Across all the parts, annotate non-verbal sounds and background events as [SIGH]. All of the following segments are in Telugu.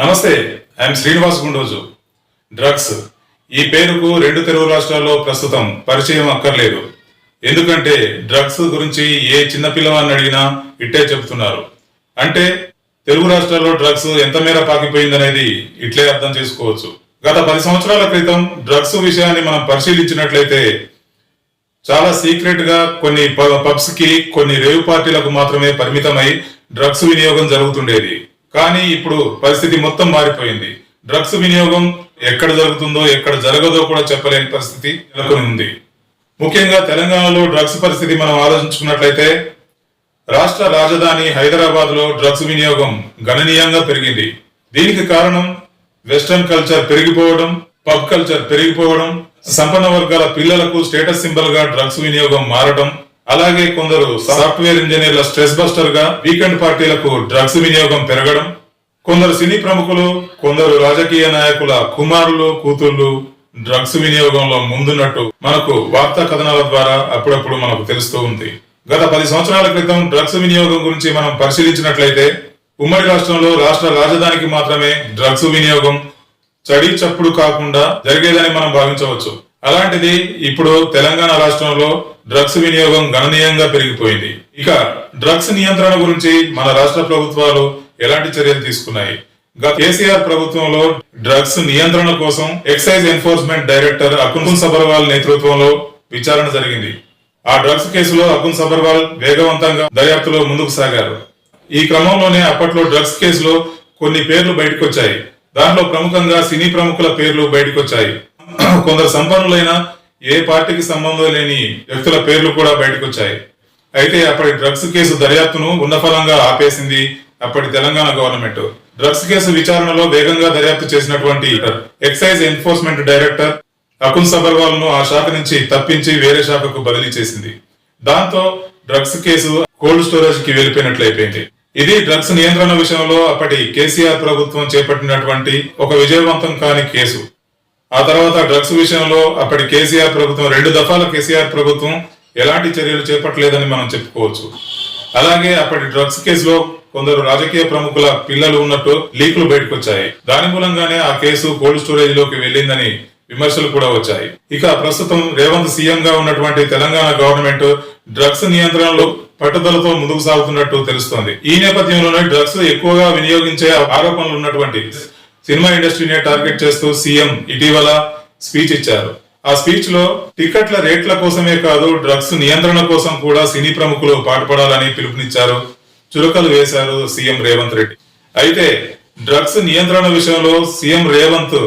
నమస్తే ఐఎమ్ శ్రీనివాస్ గుండోజు. డ్రగ్స్. ఈ పేరుకు రెండు తెలుగు రాష్ట్రాల్లో ప్రస్తుతం పరిచయం అక్కర్లేదు. ఎందుకంటే డ్రగ్స్ గురించి ఏ చిన్న పిల్లవాడిని అడిగినా ఇట్టే చెబుతున్నారు. అంటే తెలుగు రాష్ట్రాల్లో డ్రగ్స్ ఎంత మేర పాకిపోయిందనేది ఇట్లే అర్థం చేసుకోవచ్చు. గత పది సంవత్సరాల క్రితం డ్రగ్స్ విషయాన్ని మనం పరిశీలించినట్లయితే చాలా సీక్రెట్గా కొన్ని పబ్స్కి కొన్ని రేవ్ పార్టీలకు మాత్రమే పరిమితమై డ్రగ్స్ వినియోగం జరుగుతుండేది. కానీ ఇప్పుడు పరిస్థితి మొత్తం మారిపోయింది. డ్రగ్స్ వినియోగం ఎక్కడ జరుగుతుందో ఎక్కడ జరగదో కూడా చెప్పలేని పరిస్థితి నెలకొని ఉంది ముఖ్యంగా తెలంగాణలో డ్రగ్స్ పరిస్థితి మనం ఆలోచించుకున్నట్లయితే రాష్ట్ర రాజధాని హైదరాబాద్లో డ్రగ్స్ వినియోగం గణనీయంగా పెరిగింది. దీనికి కారణం వెస్టర్న్ కల్చర్ పెరిగిపోవడం పబ్ కల్చర్ పెరిగిపోవడం సంపన్న వర్గాల పిల్లలకు స్టేటస్ సింబల్గా డ్రగ్స్ వినియోగం మారడం అలాగే కొందరు సాఫ్ట్వేర్ ఇంజనీర్ల స్ట్రెస్ బస్టర్గా వీకెండ్ పార్టీలకు డ్రగ్స్ వినియోగం పెరగడం కొందరు సినీ ప్రముఖులు కొందరు రాజకీయ నాయకుల కుమారులు కూతుళ్ళు డ్రగ్స్ వినియోగంలో ముందున్నట్టు మనకు వార్తా కథనాల ద్వారా అప్పుడప్పుడు మనకు తెలుస్తూ ఉంది. గత పది సంవత్సరాల క్రితం డ్రగ్స్ వినియోగం గురించి మనం పరిశీలించినట్లయితే ఉమ్మడి రాష్ట్రంలో రాష్ట్ర రాజధానికి మాత్రమే డ్రగ్స్ వినియోగం చడి చప్పుడు కాకుండా జరిగేదని మనం భావించవచ్చు. అలాంటిది ఇప్పుడు తెలంగాణ రాష్ట్రంలో డ్రగ్స్ వినియోగం గణనీయంగా పెరిగిపోయింది. ఇక డ్రగ్స్ నియంత్రణ గురించి మన రాష్ట్ర ప్రభుత్వాలు ఎలాంటి చర్యలు తీసుకున్నాయి? గత కేసీఆర్ ప్రభుత్వంలో డ్రగ్స్ నియంత్రణ కోసం excise enforcement director Akun Sabharwal నేతృత్వంలో విచారణ జరిగింది. ఆ డ్రగ్స్ కేసులో అకున్ సబర్వాల్ వేగవంతంగా దర్యాప్తులో ముందుకు సాగారు. ఈ క్రమంలోనే అప్పట్లో డ్రగ్స్ కేసులో కొన్ని పేర్లు బయటకొచ్చాయి. దాంట్లో ప్రముఖంగా సినీ ప్రముఖుల పేర్లు బయటకొచ్చాయి. [CLEARS THROAT] కొందరు సంపన్నులైన ఏ పార్టీకి సంబంధం లేని వ్యక్తుల పేర్లు కూడా బయటకు వచ్చాయి అయితే అప్పటి డ్రగ్స్ కేసు దర్యాప్తును ఉన్నఫలంగా ఆపేసింది అప్పటి తెలంగాణ గవర్నమెంట్. డ్రగ్స్ కేసు విచారణలో వేగంగా దర్యాప్తు చేసినటువంటి ఎక్సైజ్ ఎన్ఫోర్స్మెంట్ డైరెక్టర్ అకున్ సబర్వాల్ను ఆ శాఖ నుంచి తప్పించి వేరే శాఖకు బదిలీ చేసింది. దాంతో డ్రగ్స్ కేసు కోల్డ్ స్టోరేజ్కి వెళ్ళిపోయినట్లయిపోయింది ఇది డ్రగ్స్ నియంత్రణ విషయంలో అప్పటి కేసీఆర్ ప్రభుత్వం చేపట్టినటువంటి ఒక విజయవంతం కాని కేసు. ఆ తర్వాత డ్రగ్స్ విషయంలో అప్పటి కేసీఆర్ ప్రభుత్వం రెండు దఫాల కేసీఆర్ ప్రభుత్వం ఎలాంటి చర్యలు చేపట్టలేదని మనం చెప్పుకోవచ్చు. అలాగే అప్పటి డ్రగ్స్ కేసులో కొందరు రాజకీయ ప్రముఖుల పిల్లలు ఉన్నట్టు లీకులు బయటకు వచ్చాయి దాని మూలంగానే ఆ కేసు కోల్డ్ స్టోరేజ్లోకి వెళ్ళిందని విమర్శలు కూడా వచ్చాయి. ఇక ప్రస్తుతం రేవంత్ సీఎం గా ఉన్నటువంటి తెలంగాణ గవర్నమెంట్ డ్రగ్స్ నియంత్రణలో పట్టుదలతో ముందుకు సాగుతున్నట్టు తెలుస్తోంది. ఈ నేపథ్యంలోనే డ్రగ్స్ ఎక్కువగా వినియోగించే ఆరోపణలు ఉన్నటువంటి సినిమా ఇండస్ట్రీనే టార్గెట్ చేస్తూ సీఎం ఇటీవల స్పీచ్ ఇచ్చారు. ఆ స్పీచ్లో టికెట్ల రేట్ల కోసమే కాదు డ్రగ్స్ నియంత్రణ కోసం కూడా సినీ ప్రముఖులు పాటుపడాలని పిలుపునిచ్చారు. చురకలు వేశారు సీఎం రేవంత్ రెడ్డి. అయితే డ్రగ్స్ నియంత్రణ విషయంలో సీఎం రేవంత్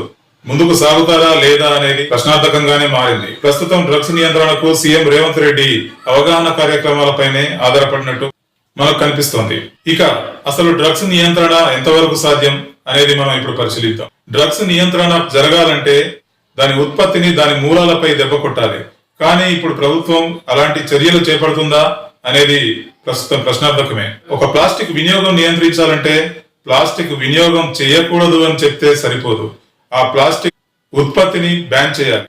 ముందుకు సాగుతారా లేదా అనేది ప్రశ్నార్థకంగానే మారింది. ప్రస్తుతం డ్రగ్స్ నియంత్రణకు సీఎం రేవంత్ రెడ్డి అవగాహన కార్యక్రమాలపైనే ఆధారపడినట్టు మనకు కనిపిస్తోంది. ఇక అసలు డ్రగ్స్ నియంత్రణ ఎంతవరకు సాధ్యం? అనేది మనం ఇప్పుడు పరిశీలిద్దాం. డ్రగ్స్ నియంత్రణ జరగాలంటే దాని ఉత్పత్తిని దాని మూలాలపై దెబ్బ కొట్టాలి. కానీ ఇప్పుడు ప్రభుత్వం అలాంటి చర్యలు చేపడుతుందా అనేది ప్రస్తుతం ప్రశ్నార్థకమే. ఒక ప్లాస్టిక్ వినియోగం నియంత్రించాలంటే ప్లాస్టిక్ వినియోగం చేయకూడదు అని చెప్తే సరిపోదు. ఆ ప్లాస్టిక్ ఉత్పత్తిని బ్యాన్ చేయాలి.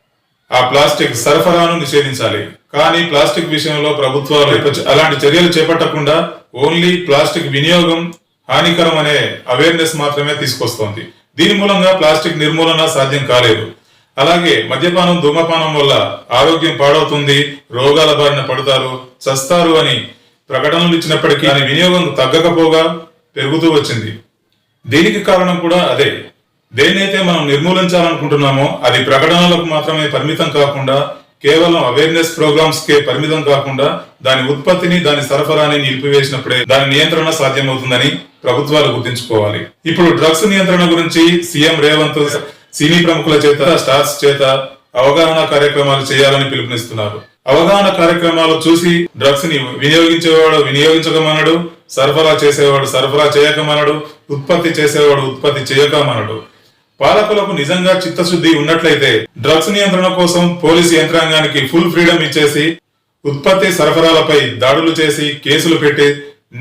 ఆ ప్లాస్టిక్ సరఫరాను నిషేధించాలి. కానీ ప్లాస్టిక్ విషయంలో ప్రభుత్వాలు అలాంటి చర్యలు చేపట్టకుండా ఓన్లీ ప్లాస్టిక్ వినియోగం హానికరం అనే అవేర్నెస్ మాత్రమే తీసుకొస్తోంది. దీని మూలంగా ప్లాస్టిక్ నిర్మూలన సాధ్యం కాలేదు. అలాగే మద్యపానం ధూమపానం వల్ల ఆరోగ్యం పాడవుతుంది రోగాల బారిన పడతారు చస్తారు అని ప్రకటనలు ఇచ్చినప్పటికీ దాని వినియోగం తగ్గకపోగా పెరుగుతూ వచ్చింది. దీనికి కారణం కూడా అదే. దేన్నైతే మనం నిర్మూలించాలనుకుంటున్నామో అది ప్రకటనలకు మాత్రమే పరిమితం కాకుండా కేవలం అవేర్నెస్ ప్రోగ్రామ్స్ కే పరిమితం కాకుండా దాని ఉత్పత్తిని దాని సరఫరాని నిలిపివేసినప్పుడే దాని నియంత్రణ సాధ్యమవుతుందని ప్రభుత్వాలు గుర్తించుకోవాలి. ఇప్పుడు డ్రగ్స్ నియంత్రణ గురించి సీఎం రేవంత్ సినీ ప్రముఖుల చేత స్టార్స్ చేత అవగాహన కార్యక్రమాలు చేయాలని పిలుపునిస్తున్నారు. అవగాహన కార్యక్రమాలు చూసి డ్రగ్స్ని వినియోగించేవాడు వినియోగించకమనడు సరఫరా చేసేవాడు సరఫరా చేయకమనడు ఉత్పత్తి చేసేవాడు ఉత్పత్తి చేయకమనడు. పాలకులకు నిజంగా చిత్తశుద్ధి ఉన్నట్లయితే డ్రగ్స్ నియంత్రణ కోసం పోలీసు యంత్రాంగానికి ఫుల్ ఫ్రీడమ్ ఇచ్చేసి ఉత్పత్తి సరఫరాలపై దాడులు చేసి కేసులు పెట్టి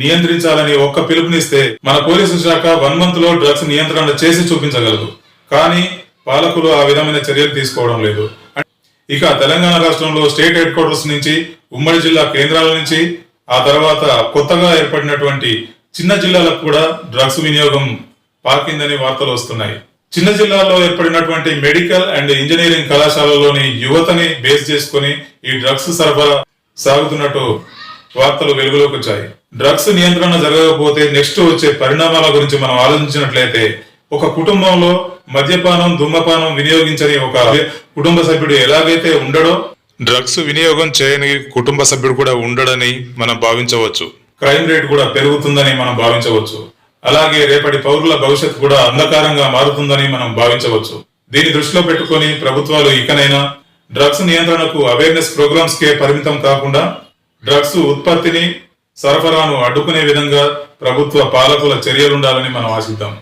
నియంత్రించాలని ఒక్క పిలుపునిస్తే మన పోలీసు శాఖ వన్ మంత్లో డ్రగ్స్ నియంత్రణ చేసి చూపించగలదు. కానీ పాలకులు ఆ విధమైన చర్యలు తీసుకోవడం లేదు. ఇక తెలంగాణ రాష్ట్రంలో స్టేట్ హెడ్ క్వార్టర్స్ నుంచి ఉమ్మడి జిల్లా కేంద్రాల నుంచి ఆ తర్వాత కొత్తగా ఏర్పడినటువంటి చిన్న జిల్లాలకు కూడా డ్రగ్స్ వినియోగం పాకిందని వార్తలు వస్తున్నాయి. చిన్న జిల్లాలో ఏర్పడినటువంటి మెడికల్ అండ్ ఇంజనీరింగ్ కళాశాలలోని యువతని బేస్ చేసుకుని ఈ డ్రగ్స్ సరఫరా సాగుతున్నట్టు వార్తలు వెలుగులోకి వచ్చాయి. డ్రగ్స్ నియంత్రణ జరగకపోతే నెక్స్ట్ వచ్చే పరిణామాల గురించి మనం ఆలోచించినట్లయితే ఒక కుటుంబంలో మద్యపానం దుమ్మపానం వినియోగించని ఒక కుటుంబ సభ్యుడు ఎలాగైతే ఉండడో డ్రగ్స్ వినియోగం చేయని కుటుంబ సభ్యుడు కూడా ఉండడని మనం భావించవచ్చు. క్రైమ్ రేట్ కూడా పెరుగుతుందని మనం భావించవచ్చు. అలాగే రేపటి పౌరుల భవిష్యత్తు కూడా అంధకారంగా మారుతుందని మనం భావించవచ్చు. దీన్ని దృష్టిలో పెట్టుకుని ప్రభుత్వాలు ఇకనైనా డ్రగ్స్ నియంత్రణకు అవేర్నెస్ ప్రోగ్రామ్స్ కే పరిమితం కాకుండా డ్రగ్స్ ఉత్పత్తిని సరఫరాను అడ్డుకునే విధంగా ప్రభుత్వ పాలకుల చర్యలుండాలని మనం ఆశిద్దాం.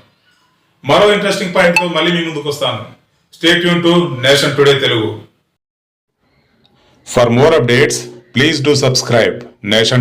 మరో ఇంట్రెస్టింగ్ పాయింట్తో మళ్ళీ మీ ముందుకు వస్తాను state Yoon to nation today Telugu for more updates please do subscribe nation